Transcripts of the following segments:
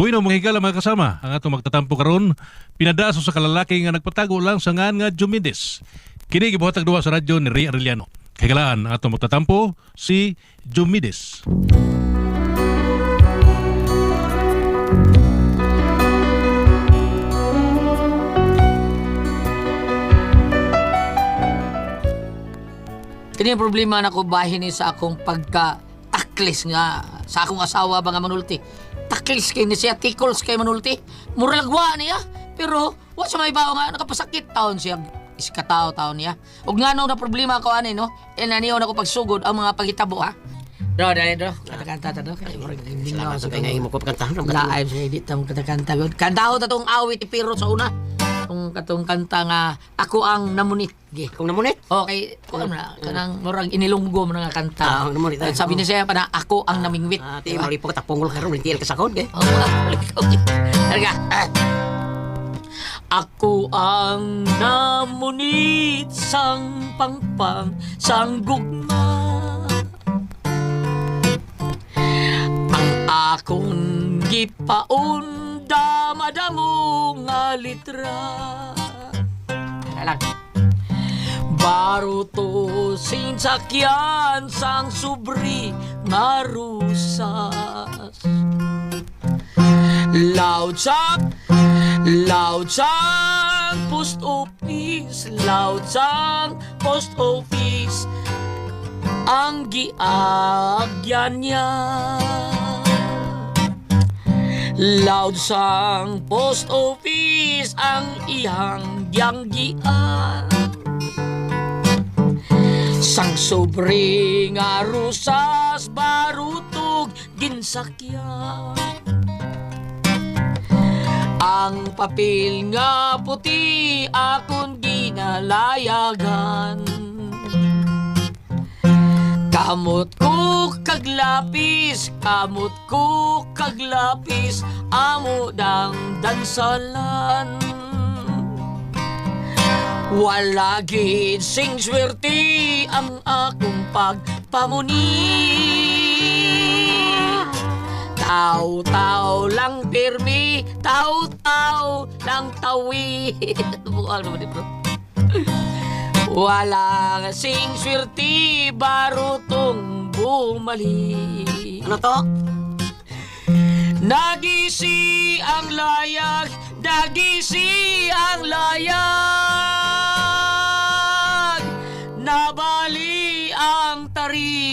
Bueno, mga higala mga kasama, ang atong magtatampo karon pinadaso sa kalalaki nga nagpatago lang sa ngan nga Jumides. Kini gibuhatag duwa sa radyo ni Ray Arellano. Higalaan ang atong magtatampo si Jumides. Kini problema na ko bahin sa akong pagka taklis nga sa akong asawa ba nga manulti. Taklis kay ni siya, tickles kay manulti. Muralagwa niya. Pero wa siya may bao nga nakapasakit taon siya. Iskataw taon niya. Ug nga no na problema ko ani no. E naniyo na ko pagsugod ang mga paghitabo ha. Bro, dali bro. Kanta-kanta ta do. Hindi Salamat sa kanya imo ko pagkantahan. Laay sa edit tamo kanta-kanta god. Kantaho ta tong awit ipiro sa una. Tong katong kanta nga ako ang namunit. Gi. Kung namunit. Okay, kung ano na, kanang murag inilunggo mo na nga kanta. Ah, mo rin tayo. At Sabi niya siya pa ako ang namingwit. Ah, ti mali po ka tapungol karon hindi ka sakod. Oo, oh, Talaga. Ako ang namunit sang pangpang sang gugma. Ang akong gipaunda madamo nga litra. Lang. Baruto sin sakyan sang subri nga rusas. Loud sang, loud sang post office, sang post office. Ang giagyan niya. Loud sang post office ang iyang giyanggian. Sang sobre nga rusas barutog ginsakyan. Ang papel nga puti akong ginalayagan. Kamot ko kaglapis, kamot ko kaglapis, amo dang dansalan. Wala gid sing swerte ang akong pagpamuni. Tao-tao lang pirmi, tao-tao lang tawi. Bukan naman bro. Walang sing swerte, barutong bumalik. Ano to? Nagisi ang layag, nagisi ang layag, nabali ang tari.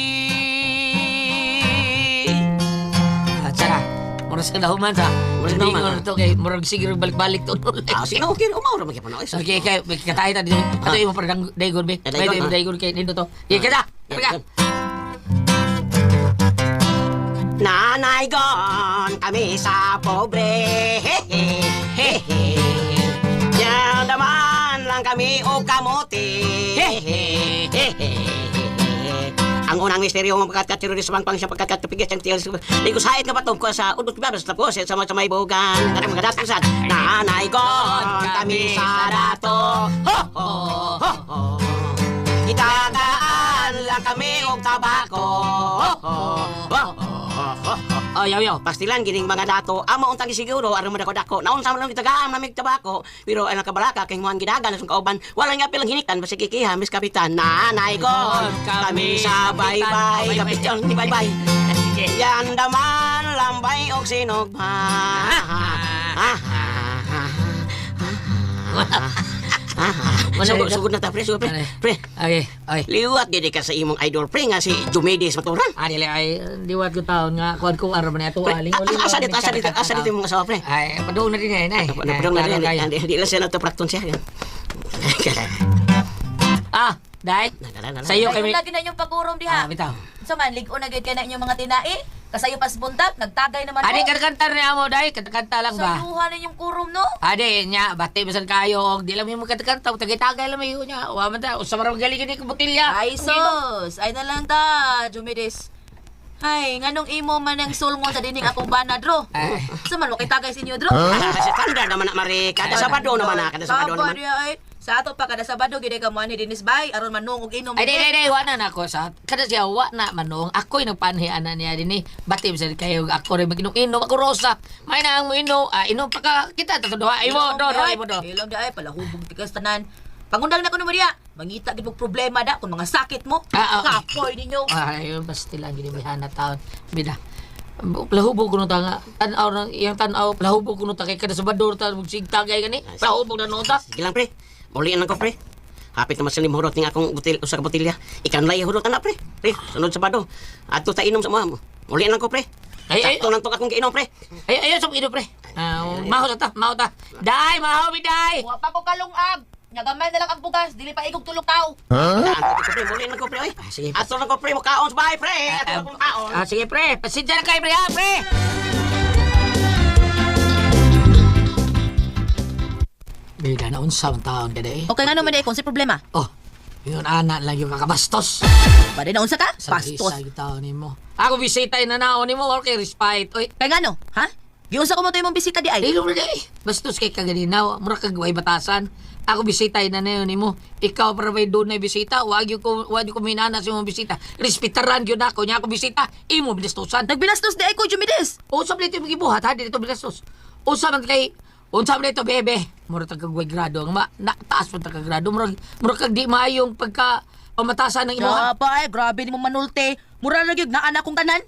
Ah, tsara, murag sa dahuman sa. Murag Hindi dahuman, ko ah. to kay murag sige balik-balik to. Ah, sino okay umaw magyapon ako. Okay, kay katay ta dito. Ato imo parang daygon be. May ah. daygon kay nindo to. Okay, kada. Kada. Nanay gon kami sa pobre. Hehe. Yan naman lang kami o kamote. Hehe. Ang unang misteryo ng pagkatkaterorist bang pang siya pagkatkapigas ng tiyos. Di ko sait patong ko sa udot bibabas tapos sa mga may bugan. Kanang mga datusan. Nanay gon kami sa dato. Ho ho ho ho. Itagaan lang kami og tabako. Oh, yaw yaw. Pastilan gining mga dato. Amo untang siguro aron mo dako dako naon sa man gitagaan na tabako. Pero ang kabalaka kay mohan gidagan sa kauban. Wala nga pilang hiniktan basta kikiha mis kapitan. Nanay ko kami sa bye bye kapitan di bye bye yan daman lambay og sinog Sugod, sugod na ta, pre, sugod, pre. Pre, Okay, okay. liwat gini ka sa imong idol, pre, nga si Jumedis Maturan. Ani le ay diwat ko taon nga kuan ko araw man ato aling a- asa dito, asa dito, asa dito mga asawa, pre. Ay, padung na din eh, nay. Napudong na rin, hindi hindi lang siya nagtaprakton siya. Ah, dai. Sayo Kayo lagi na inyong pag-urom diha. Ah, bitaw. So man, ligo na gid kay na inyong mga tinai. Kasayo pas buntag, nagtagay naman Adi ko. kanta ni amo dai, kanta lang ba? Sayuhan ninyong kurom no. Ade nya bati bisan kayo og di lang mo kanta tagay-tagay lang mayo nya. Wa man ta usa man galing gini ko botilya. Ay sos, ay na lang ta, Jumidis. Ay, nganong imo man ang sulngon sa dining akong banad ro. Sa man, tagay sa inyo dro. Kasi tanda naman na Mari, kada Sabado naman na, kada Sabado Aba naman. diya ay, Sa ato pa kada Sabado gid ka mo ani dinis bay aron manung og inom. Ay, di, di, di, wa na ako sa... Kada siya, wa na manong. Ako'y nagpanhian na niya din eh. Batim sa kayo, ako rin mag-inom-inom. Ako, Rosa. May na ang mo inom. Ah, inom pa ka. Kita, ito doha. Ay mo, do, do, ay mo, do. Ilong di ay pala hubog tikas tanan. Pangundal na ko naman diya. Mangita gid og problema da kung mga sakit mo. Ah, ah. Kapoy ninyo. Ay, basta lang ginibihan na taon. Bida. Lahubo ko nung tanga. Tanaw ng iyang tanaw. Lahubo ko nung kay kada sabador ta magsigtagay gani. Lahubo na nung ta. Sige lang, pre. Mulian lang ko, pre. Hapit naman sila mahurot ng akong butil, usa ka botilya. Ikan lay hurot na, pre. Pre, sunod sa bado. Ato ta inom sa mga. Mulian lang ko, pre. Ay, ay, Sakto lang to akong giinom, pre. ay, ay, sa inom pre. Ah, maho ta, maho ta. Dai, maho mi dai. Wa pa ko kalungag. Nagamay na lang ang bugas, dili pa igog tulog tao. Daan ko, pre. Mulian lang ko, pre. Ay, sige. Ato lang ko, pre. Makaon sa bahay, pre. Ato lang ko makaon. Ah, sige pre, pasensya na kayo pre, ha, pre. Bida na unsa ang taon ka eh. Okay nga naman eh, kung si problema. Oh, yun ana lang yung kakabastos. Bade na unsa ka? Bastos. Sa taon ni mo. Ako bisita na naon ni mo, okay, respite. Oy, Kay nga no, ha? Giunsa ko mo to imong bisita di ay. Dilo mo day. Bastos kay kaganinaw, mura kag way batasan. Ako bisita na na yun mo. Ikaw para may doon na bisita, wag yung ko wag yung kuminana sa imong bisita. Respetaran gyud ako nya ako bisita. Imo binastosan. Nagbinastos di ay ko Jumides. Usap nito gibuhat ha, dito binastos. Usap man kay Unsa man nito bebe? Mura tag kag grado ang ma na, taas man tag kag grado mura mura kag di maayong pagka pamatasan ng imo. Grabe ay, grabe ni mong manulti. Mura na gyud na anak kong tanan.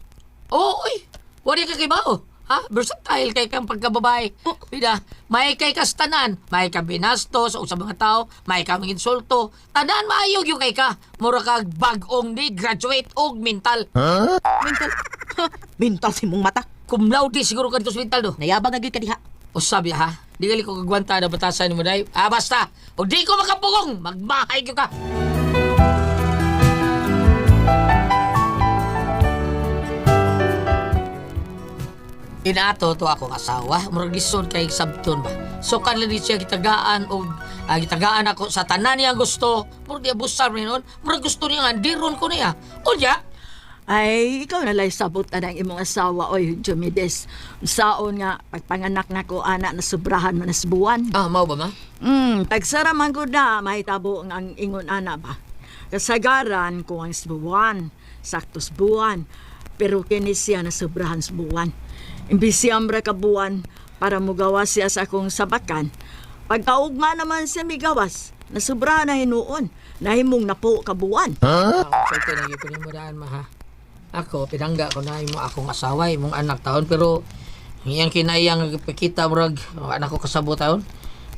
Oo, oy. Wala ka kibaw. Ha? Versatile kay kang pagkababae. Bida, may kay kastanan, may ka binastos o sa mga tao, may ka mga insulto. Tanan maayog yung kay ka. Mura kag bag-ong ni graduate og mental. Mental. Mental si mong mata. Cum laude siguro ka dito sa mental do. Nayabang na gyud ka diha. O sabi ha, di gali ko kagwanta na batasan mo dahil. Ah, basta. O di ko makapugong, magmahay ka ka. Inato to akong asawa, murag lisod kay sabton ba. So kanila di siya gitagaan og ah, gitagaan ako sa tanan niya gusto. Murag di abusar ni nun. Murag gusto niya nga diron ko niya. Unya, Ay, ikaw na lang sabot na ng imong asawa, oy, Jumides. Saon nga, pagpanganak na ko, anak na sobrahan man nas buwan. ah, mau ba ma? Hmm, tagsara man ko na, mahitabo ang ingon ana ba. Kasagaran ko ang buwan, saktos buwan, pero kini siya na sobrahan sa buwan. Imbis siya mra ka buwan, para mugawas siya sa akong sabakan. Pagkaugma naman siya migawas, na sobrahan na hinuon, nahimong napo ka buwan. Ah, Ito na yung pinimuraan ma ha. Ako, pinangga ko na yung akong asawa, yung anak taon, pero iyang kinayang pakita murag oh, anak ko kasabo taon.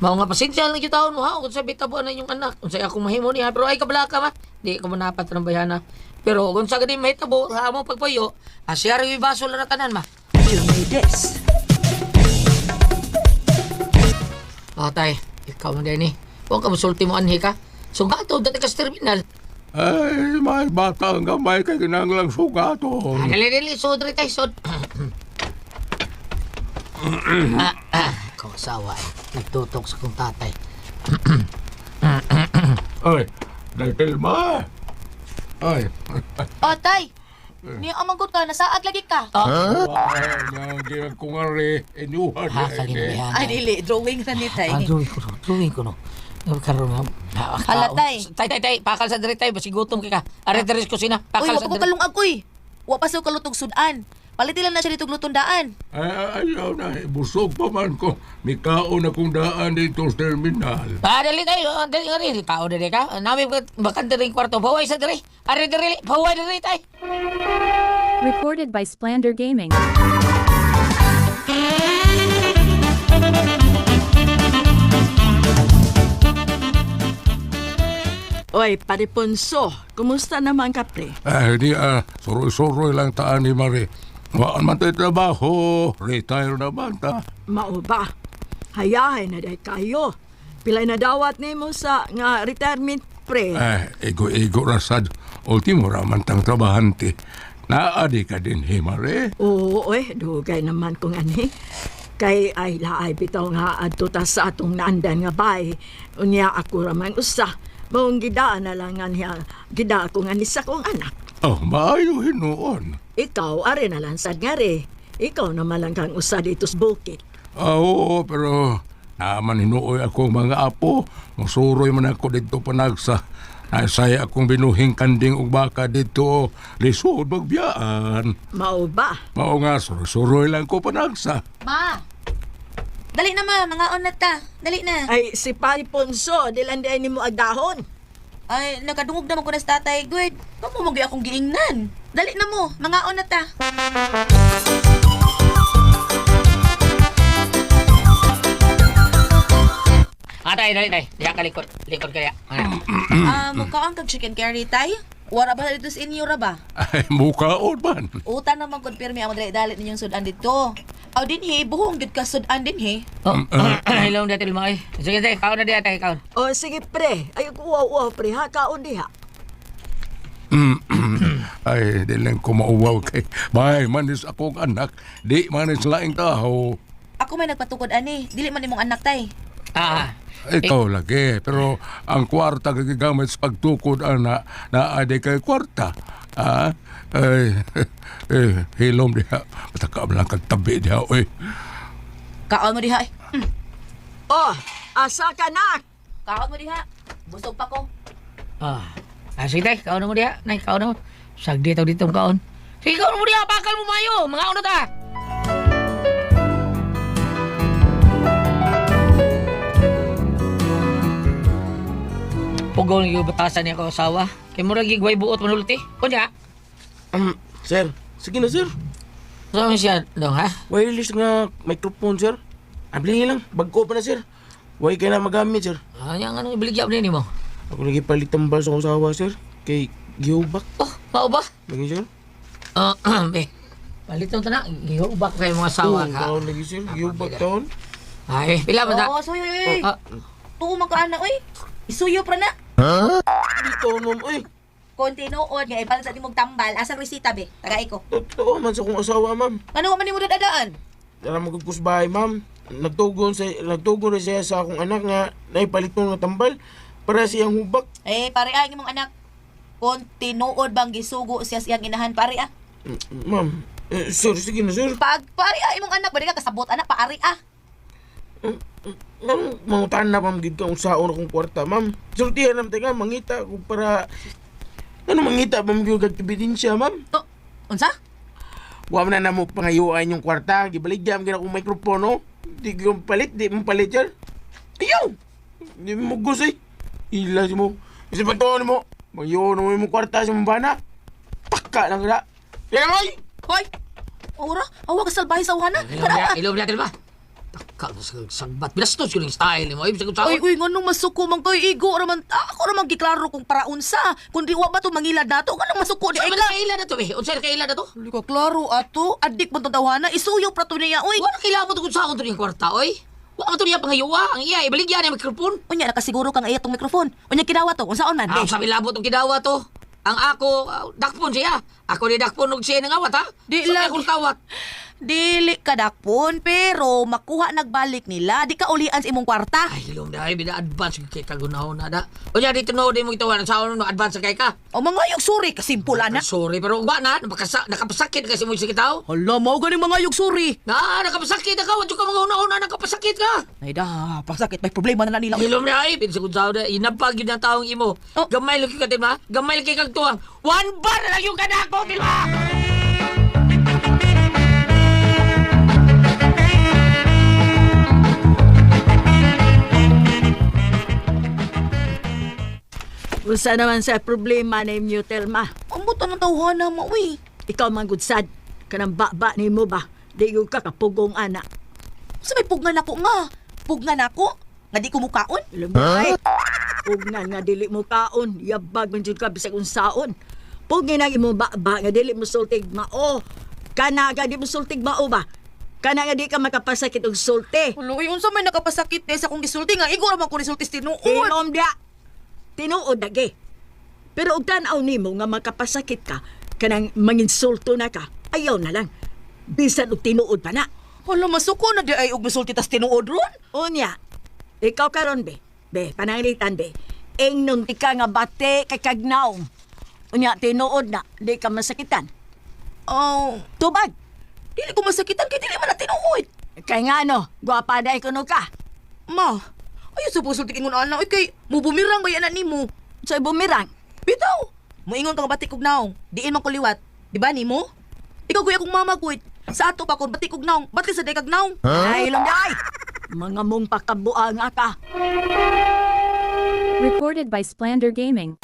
Mao nga pasensya lang yung taon mo ha, kung sa bitabo na yung anak, kung sa akong mahimo niya, pero ay kabala ka ma, di ko manapat ng bayana. Pero kung sa ganin mahitabo, ha mo pagpayo, asya rin yung baso lang na tanan ma. Jumides. O tay, ikaw man din eh. Huwag ka musulti mo anhi ka. So gato, dati ka sa terminal. Ay, may bata ang gamay kay kinanglang Ah, sugaton. dali, dali, sud rin tayo, sud. ah, ah, ikaw asawa eh. Nagtutok sa kong tatay. Ay, dahil ma. Ay, Oh, tay. Ni amanggot ka, nasaad lagi ka. ay, na di ko nga rin inuhan. Ha, kalinayan. Ay, dili. Drawing na ni tay. Ah, drawing ko no. Drawing ko no. Karoon na. Hala, tay. Tay, tay, tay. Pakal sa diri tay. Basi gutom ka ka. Are diri ko sina. Uy, Pakal sa pa ko diri. kalungag, uy. Wa pa sa kalutog sudan. Palitin lang na siya dito lutundaan. Ay, ayaw na, busog pa man ko. Mikaon akong daan dito sa terminal. Ah, dali tay. Oh, Dali nga rin. Kao diri ka. Nami bakan diri yung kwarto. Baway sa diri. Are diri. Baway diri tay. Recorded by Splander Gaming. Oy, paripunso, kumusta naman ka, pre? Ay, di ah, suroy-suroy lang taan ni Mari. Waan man tayo trabaho, retire naman ta. Mao ba? Hayahay na day kayo. Pilay na dawat nimo sa nga retirement, pre. Eh, ego-ego na sad. Ultimo raman tang trabahante. Naadi ka din, he, Mari. Oo, oy, dugay naman kung ani. Kay ay laay bitaw nga adto ta sa atong naandan nga bay. Unya ako raman usa. Maong gidaan na lang nga niya. Gida ako nga ni sa kong anak. Oh, maayo hinuon. Ikaw, are na lang sad nga re. Ikaw naman lang kang usa dito sa bukid. Ah, oo, pero Naman hinuoy ako mga apo. Masuroy man ako dito panagsa. Nasaya akong binuhing kanding ug baka dito. Lisod magbiyaan. Mao ba? Mao nga, suroy lang ko panagsa. Ma! Dali na ma, mga on na ta. Dali na. Ay, si Pari Ponso, dilanday ni mo agdahon. Ay, nakadungog naman ko na sa tatay, good. Kamu mo akong giingnan. Dali na mo, mga na ta. Ah, tay, dali, tay. Diya ka likod. Likod kaya. Ah. Ah, mukhaon kag chicken curry tay. Wara ba dito sa inyo ra ba? Ay, mukhaon man. Utan naman kung pirmi ang dali ninyong sudan dito. Aw din he, buhong gid ka sudan din he. Oh, hello, dati lumay. Sige, tay. Kaon na diya, tay. Kaon. O sige pre, ay uwaw-uwaw pre ha, kaon diha. Ay, di lang ko mauwaw kay. Bay, manis akong anak. Di manis laing tao. Ako may nagpatukod ani, dili man imong anak tay. Ah, Ikaw lagi. Pero ang kwarta gagamit sa pagtukod ana na ade kay kwarta. Ah, ay, eh, hilom diha. Mataka lang kag tabi diha, oy. Kaon mo diha. eh. Hmm, Oh, asa ka na? Kaon mo diha. Busog pa ko. ah. Ah, sige, tay. Kaon mo diya. Nay, kaon mo. Sagdi tao dito ang kaon. Sige, kaon mo diya. Bakal mo mayo. Mga ano ta. Pugol yung batasan niya ko asawa. Kaya mo lagi gway buot manulti. Kunya, Um, sir, sige na sir. saan siya dong ha? Wireless nga microphone sir. Abli lang, bagko pa na sir. Way kay na magamit sir. Ah, ano, ibiligya pa din mo. Ako lagi palit tambal sa akong sawa sir. Kay gihubak. Oh, mao ba? Lagi sir. Ah, be. Palit nung tanak. Gihubak kayo mga asawa Oo, ka. taon lagi sir. Gihubak taon. Ay, pila mo ta? Oo, so oy. Ah, Tuo man ka oy. Isuyo pra na. Di taon ma'am, oy. Konti noon nga ipalit sa timog tambal, asang resita be. Tagay ko. Totoo man sa akong asawa ma'am. Ano man nimo dadaan? Dala mo bahay ma'am. Nagtugon sa nagtugon na siya sa akong anak nga naipalit mo nga tambal para siyang hubak. Eh, pare ay imong anak. Kung tinuod bang gisugo siya siyang inahan pare ah. Mm, Ma'am, eh, sir, sige na sir. Pag pare ah imong anak bali ka kasabot anak paari ah. Ma'am, mangutan na ma'am gid ka unsaon akong kwarta, ma'am. Sultihan naman tayo mangita ko para... Ano mangita, ma'am, yung ebidensya, ma'am? Oh, unsa? Wa man na namo pangayuan yung kwarta, gibaligyan gyud akong mikropono. Di ko palit, di mo palit yan. Ayaw! Di mo gusay. Ila si mo. Kasi pagtuon mo, magayuan mo yung kwarta sa mabana. Taka lang na. Yan ay! Hoy. Ora, awa ka salbahe sa uhana. ilom niya, ilom niya, ba? Takal sa sagbat. Bilastos yun yung style mo. Ibig sagot sa Uy, uy, nganong masuko man koy igo raman. Ako raman giklaro kung para unsa. Kundi wa ba to mangilad nato? Nganong masuko di Ay, ay ka ka? kaila na to eh. Unsa na kaila na to? Hindi ko klaro ato. Adik mo to tawhana. Isuyo pra to niya, uy. Wala kaila mo to kung saan to yung kwarta, oy. Wala to niya pangayuwa. Ang iya, ibaligyan niya mikrofon. Unya nakasiguro kang iya tong mikrofon. Unya kidawa to. Unsaon man? Ah, be? sabi labot ng kidawa to. Ang ako, ah, dakpon siya. Ako ni dakpon og siya ng awat, ha? Di Sabi lang. akong. Dili ka dakpon pero makuha nagbalik nila. Di ka ulian sa imong kwarta. Ay, ilom na, ay, bina advance kay kagunaw na da. O niya, dito no, di mo ito, ano, sa ano, advance kay ka. O mga yung suri kasimple Ay, na. sorry, pero ba na, nakapasa, nakapasakit kasi mo sa kitaw. Hala, mao ganing mga yung suri. Na, nakapasakit na ka, wadyo ka mga una-una, nakapasakit ka. Ay da, pasakit. May problema na na nila. Na ay, pinsa kong tao na, inapag yun ang taong imo. Oh. Gamay lang ka, Tilma. Gamay lang kay kag tuwang. One bar na lang yung kanak mo, Tilma! Usa naman sa problema ni mo, Telma. Ang buta ng tawhana mo, uy. Ikaw man gudsad, kanang baba ni mo ba? Di yung kakapugong anak. Sa may pugnan ako nga. Pugnan ako. Nga di ko mukaon. Lumay. Pugnan nga dili mo kaon, yabag man jud ka bisag unsaon. Pugnan ang imo baba nga dili mo sultig mao. Kana nga di mo sultig mao ba? Kana nga di ka makapasakit og sulti. Ulo, unsa may nakapasakit eh sa kong gisulti nga. Igor man ko resulti tinuod. Ilom dia. Tinuod lagi. Pero og tan-aw nimo nga makapasakit ka, kanang manginsulto na ka, ayaw na lang. Bisan og tinuod pa na. Hala, masuko na di ay og misulti tas tinuod ron. Unya, ikaw karon be. Be, pananglitan be. Ing nung ti ka nga bate kay kagnaw. Unya, tinuod na, di ka masakitan. Oh, Tubag, dili ko masakitan kay dili man na tinuod. kay nga no, gwapa na ikuno ka. Ma, ayaw sa puso tikingon anak. Uy, kay, mubumirang ba yan ni mo? Sa bumirang. Bitaw! Moingon ka nga batik og naong. Diin man ko liwat. Di ba ni mo? Ikaw kuya kong mama kuit. Sa ato pa kon batik og naong. Ba't ka sa dekag naong? Ay, langay! Mga mong pakabuang ka. Recorded by Splander Gaming.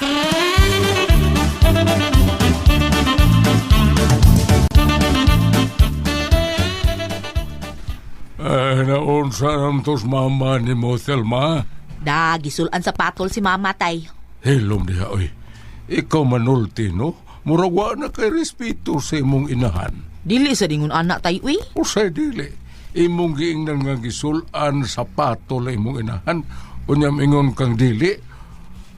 Ay, naunsa nam tos mama ni mo, Thelma. Da, gisulan sa patol si mama tay. Hilom diha, oy. Ikaw manulti, no? Murag wa na kay respeto sa imong inahan. Dili sa dingon anak tay, uy. O sa dili, imong giingnan nga gisulan sa patol imong inahan. Unyam ingon kang dili,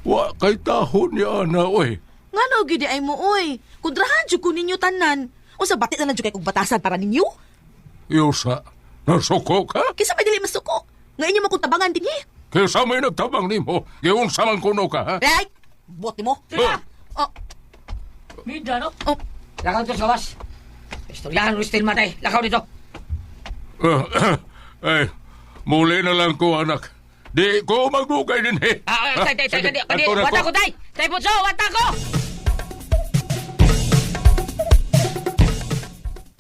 wa kay tahon niya ana, oy. Nga no, gidi ay mo, uy. Kundrahan jud ko ninyo tanan. O sa batik na lang kay kong batasan para ninyo. Yusa, nasuko ka? Kisa may dili masuko. Nga inyo mo kong tabangan din eh. Kaya sa may nagtabang ni mo, giyon sa man kuno ka, ha? Right? Bote mo. Ah. Oh, Mida, no? oh. Lakaw dito sa gawas. Istoryahan mo still matay. Lakaw dito. Ay, muli na lang ko, anak. Di ko magdugay din, he. Ah, tay, tay, tay, tay, wata ko. ko, tay! Tay, putso, wata ko!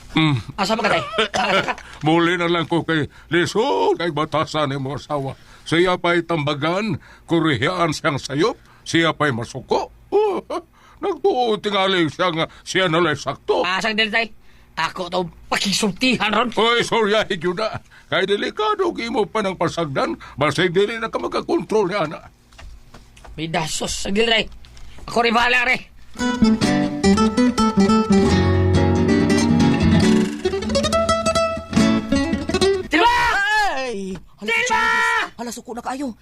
Hmm. Asa ba ka, tay? Ah? Muli na lang ko kay Lisod kay batasan ni mo asawa. Siya pa'y tambagan, kurihiyaan siyang sayop, siya pa'y masuko. Oh, nagtuo tingali siya nga siya nalay sakto. Asang dili, tay? Ako to pakisultihan ron. Hoy, sorya, higyo na. Kay delikado gimo pa ng pasagdan, basig dili na ka makakontrol ni ana. Mida, sus, ang dili, tay. Ako rin bahala, re. Hala, Tilba! Hala, suko na kayo.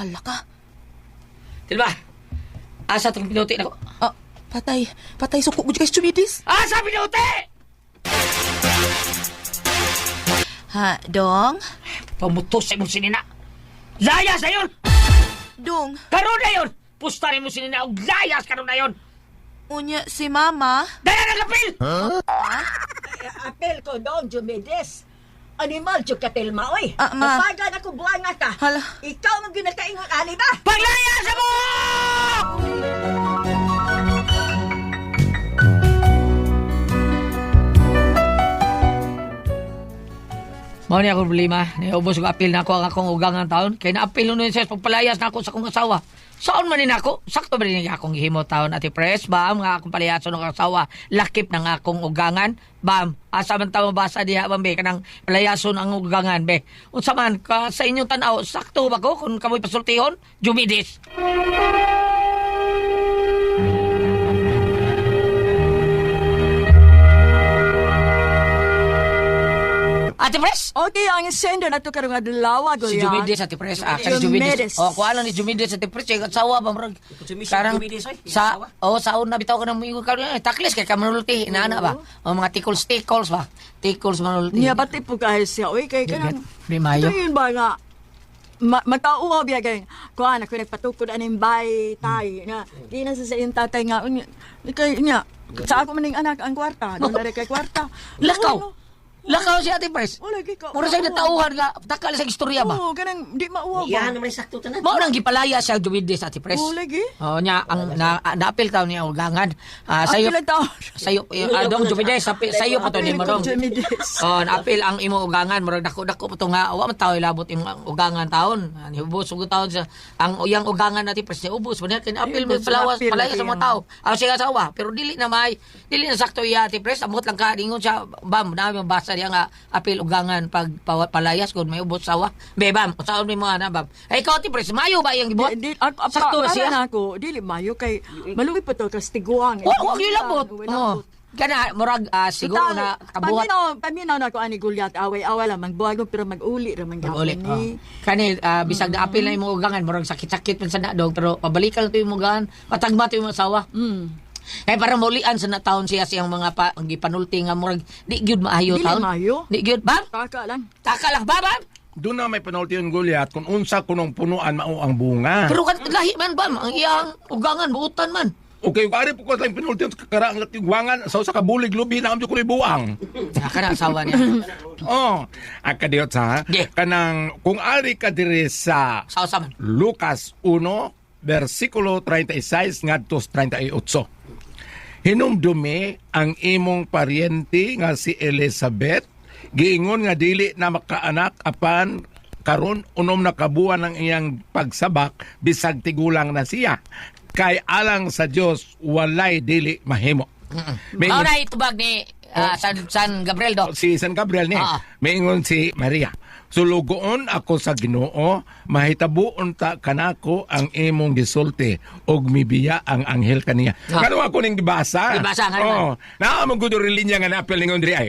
Hala ka. Tilba! Asa itong pinuti na ko? Ah, patay. Patay, suko mo dyan Chumidis. Asa pinuti! Ha, Dong? Pamutos sa imong sinina. Layas na yun! Dong, Karoon na yun! Pusta rin mo sinina og layas karoon na yun! unya si Mama. Daya na kapil! Apel ko doon, Jumides. Animal, Jukatilma, oy. Ah, ma. Napagan ako buwan nga ka. Hala. Ikaw ang ginakaingon, ali ba? Paglayas mo! Mao ni akong problema. Niubos ko apil na ako ang akong ugangan taon. Kaya na-apil nun siya pagpalayas na ako sa akong asawa. Saan man din ako? Sakto ba din akong gihimo taon ati pres? Bam, nga akong palayason ng asawa. Lakip ng akong ugangan. Bam, asa man tao basa diha bam be kanang palayason ang ugangan be. Unsa man ka sa inyong tan-aw sakto ba ko kung kamoy pasultihon? Jumidis. Ate Pres? Okay, ang sender na to karong adlaw, Si Gulya. Jumides Ate Pres. Ah, si Jumides. Jumides. Oh, kuha lang ni Jumides Ate Pres. Yung asawa ba. Jumides, Karang, Jumides, oy. Yung sa, asawa. oh, sa una bitaw ka ng mga ka eh, taklis kay kamanulti. Inaana ba? O mga tickles, tickles ba? Tickles manulti. Niya bati po kahit siya, oy, kay kanang... Di mayo. Ito yun ba nga, ma magkauwa biya kay kuha na ko nagpatukod aning bay tay nga di na sa sa iyong tatay nga unya kay niya sa ako maning anak ang kwarta doon na rin kay kwarta Lakaw. Lakaw si Ate Pres. wala kay ka Mura sa natauhan nga. Takal sa istorya ba? oo kanang di mauwa ba naman yung sakto tanan. Mao nang gipalaya siya Jumides Ate Pres. oo lagi Oh, nya ang na, naapil taon niya ugangan. Ah, sayo Apil ang taon. sayo uh, dong Jumides sapi sayo pa to ni. Jumides. Oh, naapil ang imong ugangan, murag dako-dako pa to nga, wa man tawo ilabot imong ugangan taon. Ani ubos ug taon sa ang uyang ugangan natin pres ubos man kay naapil mo palawas palaya sa mga tao. Ang siya asawa, pero dili na may dili na sakto iya ti pres, amot lang ka dingon siya bam na yung basa diya nga apil ugangan pag pa- palayas kun may ubos sawa. Be bam, usaon mi mo ana bam. Ay ikaw ti pres, mayo ba yung gibot? Di, di, ako, Sakto na siya. ako, dili mayo kay maluwi pa to kastiguang. Wa wa gyud labot. Oh. Kana murag ah, siguro na kabuhat Paminaw, paminaw na ko ani gulyat away-away lang magbuhagon pero mag-uli ra man gapon Ulit. ni. Oh. Kani ah, bisag na apil na imong ugangan, murag sakit-sakit man sa nadog pero pabalikan to imong ugangan, matagma to imong asawa. Mm. Kaya para mulian sa nataon siya siyang mga pa, ang gipanulti nga murag di gyud maayo Dili taon. maayo. Di gyud ba? Taka lang. Taka lang ba ba? Doon na may penalty yung Goliath kung unsa kunong punuan mao ang bunga. Pero kan lahi man ba ang iyang ugangan buutan man. Okay, kung ari po ko tayong pinultihan sa kakaraang tigwangan sa sa kabulig lubi na amjo ko buang. Naka na asawa niya. Oh, ang kadiyot sa Di. kanang kung ari ka diri sa sa. Lucas 1 versikulo 36 ngadto sa 38. Hinumdumi ang imong paryente nga si Elizabeth. Giingon nga dili na makaanak apan karon unom na kabuan ang iyang pagsabak bisag tigulang na siya. Kay alang sa Dios walay dili mahimo. May Mao na itubag ni ah, San, San Gabriel do. si San Gabriel ni Ah. maingon si Maria sulugoon ako sa Ginoo mahitabuon ta kanako ang imong gisulti og mibiya ang anghel kaniya Ah. kano ako ning gibasa Gibasa nga oh naa mo gud linya nga napil ningon diri ay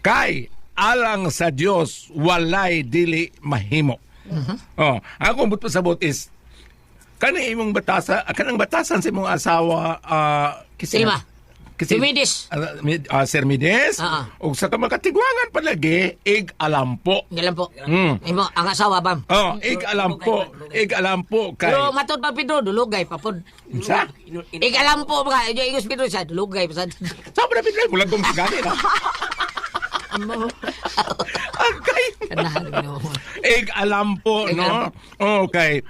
kay alang sa Dios walay dili mahimo Mhm. oh ako but pasabot is kani imong batasa kanang batasan sa imong asawa uh, Silma. Jumides. Uh, mid, uh, Sir Mides. Ah, ah. O sa kamakatigwangan palagi, ig alampo. Ngayon po. Mm. Imo ang asawa bam. Oh, ig alampo. Ig alampo kay... Pero matod pa Pedro dulugay pa pod. Sa? Ikalam po mga inyo igos Pedro sa dulugay pa sa. Sa pa na pinag mula kong sigani na. Okay. Kanahan mo. ig alampo, Ig no? Okay.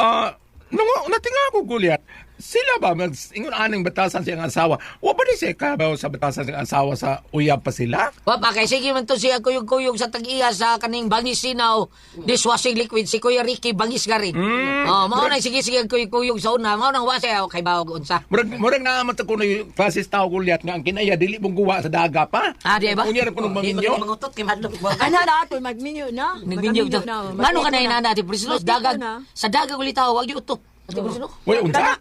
Ah, nung natinga ko gulyat, sila ba mag ingon aning batasan siyang asawa? Wa ba di siya kabaw sa batasan siyang asawa sa uyab pa sila? Wa pa kay sige man to siya kuyog-kuyog sa tag-iya sa kaning bangis sinaw dishwashing liquid si Kuya Ricky bangis garin. Mm. Oh, mao na sige sige kuyog-kuyog sa una, mao nang wa siya kay bawog unsa. Murag murag na man ko na yung klases tao gulyat nga ang kinaya dili mong guwa sa daga pa. Ah, di ba? Unya ra ko nung maminyo. Mangutot kay madlok. Ana na ato magminyo na. Nagbinyog to. Ngano ka na inana ti Priscilla sa dagat. Sa dagat uli tao wag di utok. Ati Priscilla. Uy, unsa?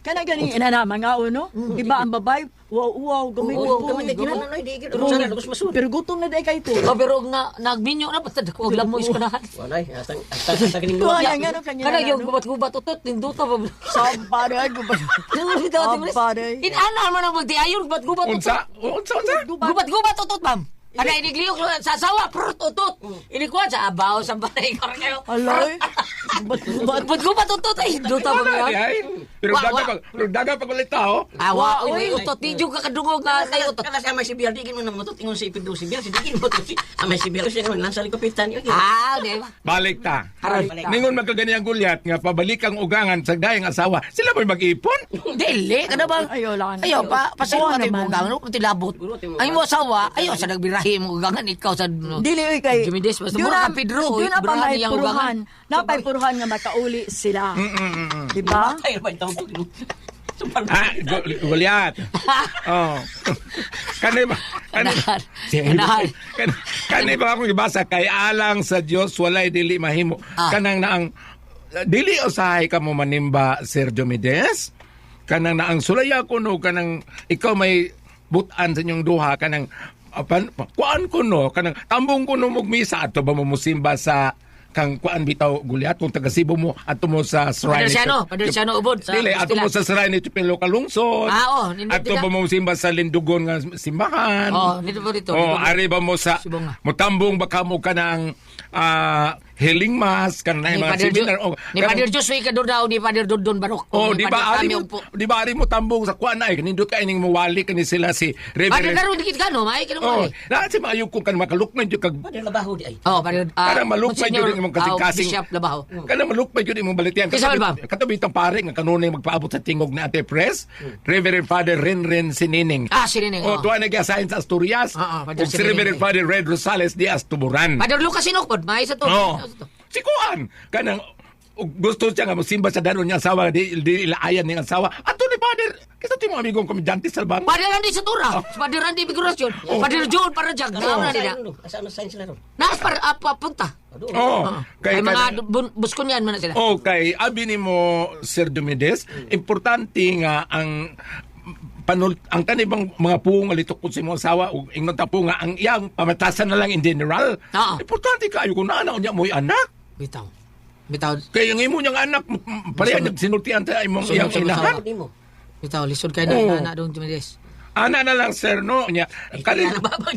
Kana gani ina na mga uno. Di ba ang babay? Wow, wow, gamay ko. na ginano na di gid. Sana lubos masud. Pero gutom na day kay to. Oh, pero nga nagbinyo na patad ko lamoy ko na. Walay, atang atang atang ning Tuwa duwa. na nga no kanya. Kana yung gubat-gubat utot ning duta pa. Sampare ay gubat. Nang bitaw ti Pris. Sampare. Inana man ang magti ayon gubat-gubat utot. Unsa? Unsa unsa? Gubat-gubat utot, ma'am. Ano, inigliyok sa asawa, prut, utot. Inikuha sa abaw, sa balay, kayo. Aloy. Utot, ay, duta pa Wala di ba? ay. Pero daga pag pero daga pag ulit tao. Awa, uy, utot, di yung kakadungog nga kayo utot. Kana sa may sibil di gid mo namutot ingon si Pedro sibil si di gid mo si amay sibil siya naman lansa ni kapitan yun. Ah, di ba? Balik ta. Ningon magkagani ang gulyat nga pabalik ang ugangan sa dayang asawa. Sila may mag-ipon. Dili, kada ba? Ayo lang. Ayaw pa, pasilo ka mo naman. gangan, kung tilabot. Ay mo asawa, ayaw sa nagbirahi mo gangan, ikaw sa... Dili oy kay. Jumides, basta Yun mura na- ka, Pedro, Yun na pa may puruhan. Napay puruhan nga makauli sila. Di ba? Ay ba itaw to. Ah, gulyat. Oh. Kani ba? Kani, Kanahan. Kanahan. Kan- kani ba akong ibasa kay alang sa Dios walay dili mahimo. Ah. Kanang naang dili usahay ka mo manimba Sergio Mides. Kanang naang sulaya ko no kanang ikaw may butan sa inyong duha kanang apan kuan ko no kanang tambong ko no mugmisa ato ba mo musimba sa kang kuan bitaw gulyat kung taga Cebu mo ato mo sa shrine Padersiano, Padersiano ubod. sa Dili, ato mo sa shrine ni Chupelo Kalungsod. Ah, oh, Ato ba mo simba sa Lindugon nga simbahan. Oh, dito po dito. Oh, ari ba mo sa mutambong baka mo ka ng ah, healing mass kan na Ni mga seminar oh, ni Pader Joshua Kador daw, ni Pader Dondon Barok. Oh, di ba ari mo di ba ari mo tambong sa kuan ay kanindot ka ining mawali kani sila si Reverend Daro, dikit ka no, may kinong Oh, na si maayo ko kan makalukman jud kag Padel labaho di ay. Oh, Pader... ah, Parang malupay Monsignor, yun yung mga ah, kasing-kasing. Bishop Labaho. Kana malukpay jud imong balitian. Kisa ba? Katabi itong pare nga kanunay magpaabot sa tingog na Ate Press, Reverend Father Renren Sinining. Ah, sinining. Oh, tuwa nag-assign sa Asturias. Ah, ah, Father si. Reverend Father Red Rosales Diaz Tuburan. Pader Lucas Sinokod, may isa to. Oh. To. Si Kuan, kanang ug gusto siya nga magsimba sa daron niya asawa di, di ilaayan niya asawa. Ato ni Father, kisa ti mga amigong komedyante sa bang. Pader Randy sa Tura. Pader Randy Figurasyon. Pader Joel Parajag. Nauna nila. Asa ano sign sila ron? Nas para apa punta. Oh, Kay kay mga buskon yan man na sila. Okay, abi ni mo Sir Dumides, importante nga ang panul ang kanibang mga puong nga litok po si mong asawa ug ingon ta po nga ang iyang pamatasan na lang in general. Oo. Importante kaayo kung naanaw niya mo'y anak. Bitaw. Bitaw. Kaya yung imo niyang anak, pareha niyang sinultian ta imong iyang inahan. Bitaw. Lisod kayo na na doon Jumides. Ana na lang sir no nya. Nababag.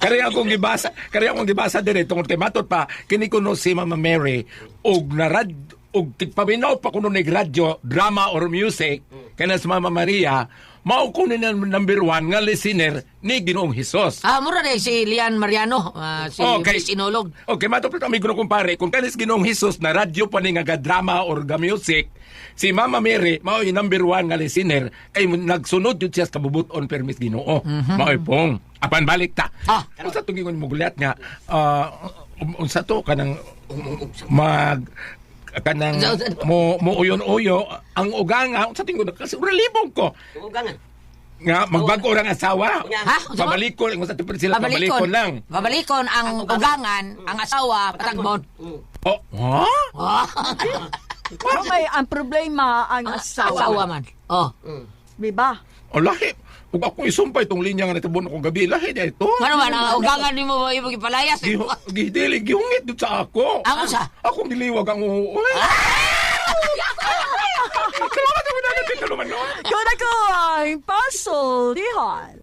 kari akong gibasa, kari akong gibasa dire tungod kay matot pa kini kuno si Mama Mary og narad ug tigpaminaw pa kuno nig radyo, drama or music, kana sa Mama Maria, mao kuno na number one nga listener ni Ginoong Hesus. Ah, mura na si Lian Mariano, ah, si Okay. Miss Inolog. Okay, matupit amigo na kumpare, kung kanis Ginoong Hesus na radyo pa ni nga ga drama or ga music, si Mama Mary, mao yung number one nga listener, kay nagsunod yun siya sa kabubuton permis Ginoo. Mao pong. Apan balik ta. Ah. Sa tungingon mo gulat nga, um, unsa to kanang mag kanang mo mo uyon-uyo ang uganga unsa tingod kasi relibong ko Ugangan. nga magbago orang asawa Ha? Pabalikon ang sa sila pabalikon lang Babalikon ang ugangan, ang asawa, patagbon. oh ha Pero may ang problema ang asawa. Asawa man. Oh. Di ba? oh lahi ug ako isumpay tong linya nga natibon ko gabi lahi na ito. Ano man, ang ugangan ni mo ibang ipalayas. Gihidili gihungit dito sa ako. Ang usa? ako diliwag ang uuwi Salamat ako na natin kaluman Kung ako ang puzzle, dihan.